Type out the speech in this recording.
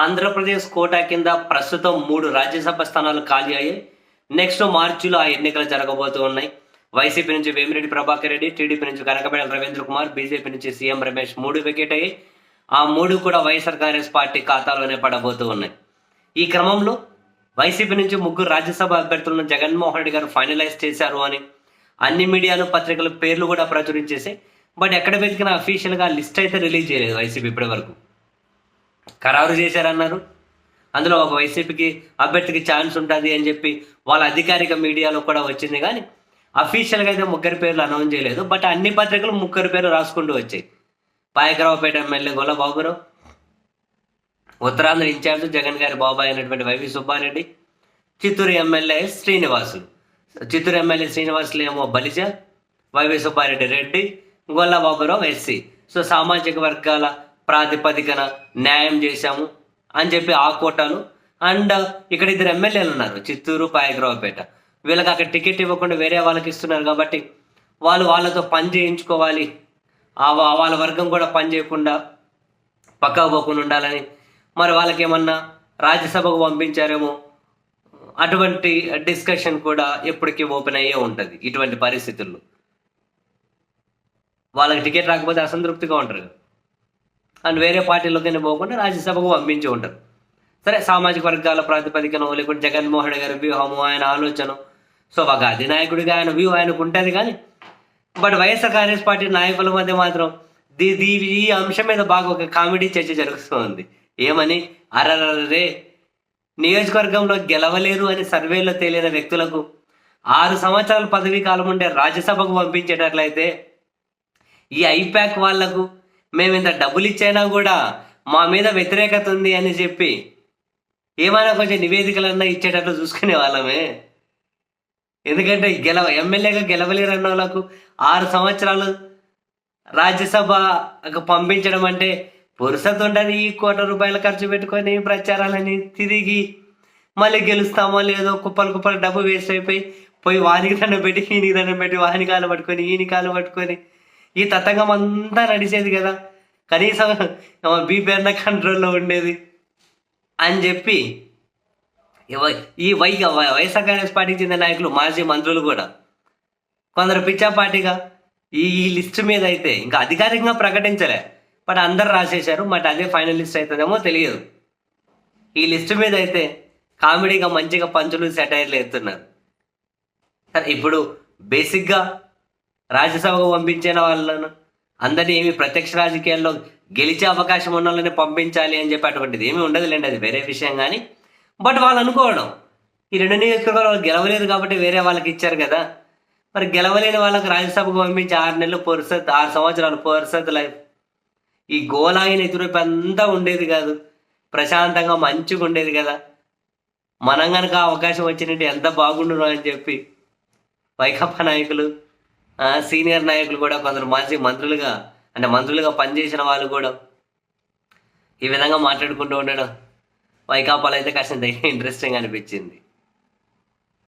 Andhra Pradesh quota కింద ప్రస్తుతం మూడు రాజ్యసభ స్థానాలు ఖాళీ అయ్యాయి. నెక్స్ట్ మార్చిలో ఆ ఎన్నికలు జరగబోతూ ఉన్నాయి. వైసీపీ నుంచి వేమిరెడ్డి ప్రభాకర్ రెడ్డి టీడీపీ నుంచి కనకబేడ రవీంద్ర కుమార్ బీజేపీ నుంచి సీఎం రమేష్ మూడు వికెట్ అయ్యాయి. ఆ మూడు కూడా వైఎస్ఆర్ కాంగ్రెస్ పార్టీ ఖాతాలోనే పడబోతూ ఉన్నాయి. ఈ క్రమంలో వైసీపీ నుంచి ముగ్గురు రాజ్యసభ అభ్యర్థులను జగన్మోహన్ రెడ్డి గారు ఫైనలైజ్ చేశారు అని అన్ని మీడియాలు పత్రికల పేర్లు కూడా ప్రచురించేసాయి బట్ ఎక్కడ వెతికిన అఫీషియల్గా లిస్ట్ అయితే రిలీజ్ చేయలేదు వైసీపీ ఇప్పటి వరకు ఖరారు చేశారన్నారు. అందులో ఒక వైసీపీకి అభ్యర్థికి ఛాన్స్ ఉంటుంది అని చెప్పి వాళ్ళ అధికారిక మీడియాలో కూడా వచ్చింది కానీ అఫీషియల్గా అయితే ముగ్గురు పేర్లు అనౌన్స్ చేయలేదు. బట్ అన్ని పత్రికలు ముగ్గురు పేర్లు రాసుకుంటూ వచ్చాయి. పాయకరావుపేట ఎమ్మెల్యే గొల్ల బాబురావు ఉత్తరాంధ్ర ఇన్ఛార్జ్ జగన్ గారి బాబాయ్ అయినటువంటి YV Subbareddy Chittoor MLA Srinivasulu. Chittoor MLA Srinivasulu ఏమో Balija YV Subbareddy Reddy Golla Baburao SC. So సామాజిక వర్గాల ప్రాతిపదికన న్యాయం చేశాము అని చెప్పి ఆ కోటాలు. అండ్ ఇక్కడ ఇద్దరు ఎమ్మెల్యేలు ఉన్నారు చిత్తూరు పాయగ్రావుపేట వీళ్ళకి అక్కడ టికెట్ ఇవ్వకుండా వేరే వాళ్ళకి ఇస్తున్నారు కాబట్టి వాళ్ళు వాళ్ళతో పని చేయించుకోవాలి. ఆ వాళ్ళ వర్గం కూడా పని చేయకుండా పక్కకు పోకుండా ఉండాలని. మరి వాళ్ళకి ఏమన్నా రాజ్యసభకు పంపించారేమో? అటువంటి డిస్కషన్ కూడా ఎప్పటికీ ఓపెన్ అయ్యే ఉంటుంది ఇటువంటి పరిస్థితుల్లో. వాళ్ళకి టికెట్ రాకపోతే అసంతృప్తిగా ఉంటారు అండ్ వేరే పార్టీలోకి పోకుండా రాజ్యసభకు పంపించి ఉంటారు. సరే సామాజిక వర్గాల ప్రాతిపదికన లేకుంటే జగన్మోహన్ గారి వ్యూహము ఆయన ఆలోచన. సో ఒక అధినాయకుడిగా ఆయన వ్యూ ఆయనకు ఉంటుంది కానీ బట్ వైఎస్ఆర్ కాంగ్రెస్ పార్టీ నాయకుల మధ్య మాత్రం దీ దీ ఈ అంశం మీద బాగా ఒక కామెడీ చర్చ జరుగుతుంది. ఏమని? అరరే నియోజకవర్గంలో గెలవలేరు అని సర్వేలో తేలిన వ్యక్తులకు ఆరు సంవత్సరాల పదవీ కాలం ఉండే రాజ్యసభకు పంపించేటట్లయితే ఈ ఐప్యాక్ వాళ్ళకు మేము ఇంత డబ్బులు ఇచ్చైనా కూడా మా మీద వ్యతిరేకత ఉంది అని చెప్పి ఏమైనా కొంచెం నివేదికలన్నా ఇచ్చేటట్లు చూసుకునే వాళ్ళమే. ఎందుకంటే గెలవ ఎమ్మెల్యేగా గెలవలేరన్న వాళ్ళకు ఆరు సంవత్సరాలు రాజ్యసభ పంపించడం అంటే పురుషత్ ఉండదు ఈ కోట్ల రూపాయలు ఖర్చు పెట్టుకొని ప్రచారాలని తిరిగి మళ్ళీ గెలుస్తామో లేదో కుప్పలు కుప్పలు డబ్బు వేస్ట్ అయిపోయి పోయి వానికి దండం పెట్టి ఈయనకి దండం పెట్టి వాని కాలు పట్టుకొని ఈయన కాలు పట్టుకొని ఈ తతంగం అంతా నడిచేది కదా. కనీసం బీపీ అన్న కంట్రోల్లో ఉండేది అని చెప్పి ఈ వై వైఎస్ఆర్ కాంగ్రెస్ పార్టీకి చెందిన నాయకులు మాజీ మంత్రులు కూడా. కొందరు పిచ్చాపాటిగా ఈ ఈ లిస్ట్ మీద అయితే ఇంకా అధికారికంగా ప్రకటించలే. బట్ అందరు రాసేశారు బట్ అదే ఫైనల్ లిస్ట్ అవుతుందేమో తెలియదు. ఈ లిస్ట్ మీద అయితే కామెడీగా మంచిగా పంచులు సెటైర్లు ఎత్తున్నారు. సరే ఇప్పుడు బేసిక్గా రాజ్యసభకు పంపించిన వాళ్ళను? అందరినీ ఏమి ప్రత్యక్ష రాజకీయాల్లో గెలిచే అవకాశం ఉన్న వాళ్ళని పంపించాలి అని చెప్పి అటువంటిది ఏమీ ఉండదులేండి అది వేరే విషయం కానీ బట్ వాళ్ళు అనుకోవడం ఈ రెండు నియోజకవర్గాలు వాళ్ళు గెలవలేరు కాబట్టి వేరే వాళ్ళకి ఇచ్చారు కదా. మరి గెలవలేని వాళ్ళకి రాజ్యసభకు పంపించి ఆరు నెలలు పొరుసత్ ఆరు సంవత్సరాలు పొరుసత్ లైఫ్. ఈ గోలాగిన ఎదురుపై అంతా ఉండేది కాదు. ప్రశాంతంగా మంచిగా ఉండేది కదా. మనం కనుక ఆ అవకాశం వచ్చినట్టు ఎంత బాగుండును అని చెప్పి వైకాపా నాయకులు సీనియర్ నాయకులు కూడా కొందరు మాజీ మంత్రులుగా అంటే మంత్రులుగా పనిచేసిన వాళ్ళు కూడా ఈ విధంగా మాట్లాడుకుంటూ ఉండడం వైకాపాలు అయితే కాస్త ఇంట్రెస్టింగ్ అనిపించింది.